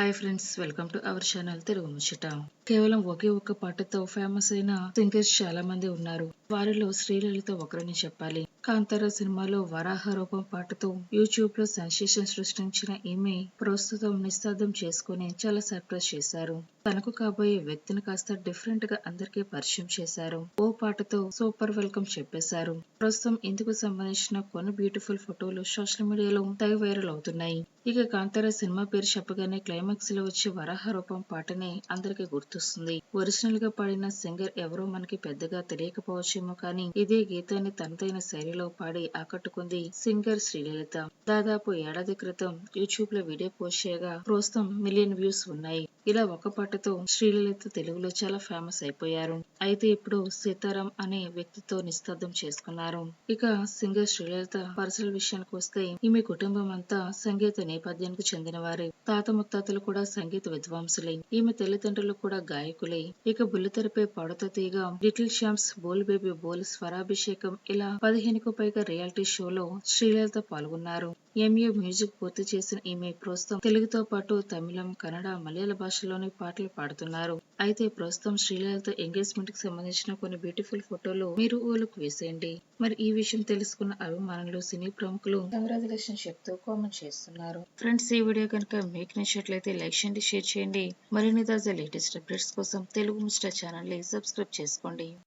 Hi friends welcome to our channel Telugu Muchata కేవలం ఒకే ఒక్క పాటతో ఫేమస్ అయిన సింగర్స్ చాలా మంది ఉన్నారు. వారిలో శ్రీలలిత ఒకరని చెప్పాలి. కాంతార సినిమాలో వరాహ రూపం పాటతో యూట్యూబ్లో సెన్సేషన్ సృష్టించిన ఈమె ప్రస్తుతం నిశ్శబ్దం చేసుకుని చాలా సర్ప్రైజ్ చేశారు. తనకు కాబోయే వ్యక్తిని కాస్త డిఫరెంట్గా అందరికీ పరిచయం చేశారు. ఓ పాటతో సూపర్ వెల్కమ్ చెప్పేశారు. ప్రస్తుతం ఇందుకు సంబంధించిన కొన్ని బ్యూటిఫుల్ ఫోటోలు సోషల్ మీడియాలో తెగ వైరల్ అవుతున్నాయి. ఇక కాంతార సినిమా పేరు చెప్పగానే క్లైమాక్స్లో వచ్చే వరాహ రూపం పాటనే అందరికీ గుర్తొస్తుంది. ఒరిజినల్గా పాడిన సింగర్ ఎవరో మనకి పెద్దగా తెలియకపోవచ్చు. విషయమో కానీ ఇదే గీతాన్ని తనదైన శైలిలో పాడి ఆకట్టుకుంది సింగర్ శ్రీలలిత. దాదాపు ఏడాది క్రితం యూట్యూబ్లో వీడియో పోస్ట్ చేయగా ప్రస్తుతం మిలియన్ వ్యూస్ ఉన్నాయి. ఇలా ఒక పాటతో శ్రీలలిత తెలుగులో చాలా ఫేమస్ అయిపోయారు. అయితే ఇప్పుడు సీతారాం అనే వ్యక్తితో నిస్తబ్దం చేసుకున్నారు. ఇక సింగర్ శ్రీలలిత పర్సనల్ విషయానికి వస్తే ఈమె కుటుంబం అంతా సంగీత నేపథ్యానికి చెందిన వారే తాత ముత్తాతలు కూడా సంగీత విద్వాంసులే. ఈమె తల్లిదండ్రులు కూడా గాయకులే. ఇక బుల్లితెరపై పాడుతూ తీగ little champs Bol baby Bol Swarabhishekam ఇలా పదిహేనుకు పైగా రియాలిటీ షోలో శ్రీలలిత పాల్గొన్నారు. ఎంఏ మ్యూజిక్ పూర్తి చేసిన ఈమె ప్రస్తుతం తెలుగుతో పాటు తమిళం కన్నడ మలయాళ భాషలోని పాటలు పాడుతున్నారు. అయితే ప్రస్తుతం శ్రీలలిత ఎంగేజ్మెంట్కి సంబంధించిన కొన్ని బ్యూటిఫుల్ ఫోటోలు మీరు ఓలుకు వేసేయండి. మరి ఈ విషయం తెలుసుకున్న అభిమానులు సినీ ప్రముఖులు కంగ్రాచులేషన్ చెప్తూ కామెంట్ చేస్తున్నారు. ఫ్రెండ్స్ ఈ వీడియో కనుక మీకు నచ్చినట్లయితే లైక్ చేయండి షేర్ చేయండి. మరిన్ని తాజా లేటెస్ట్ అప్డేట్స్ కోసం తెలుగు మిస్టర్ ఛానల్ని సబ్స్క్రైబ్ చేసుకోండి.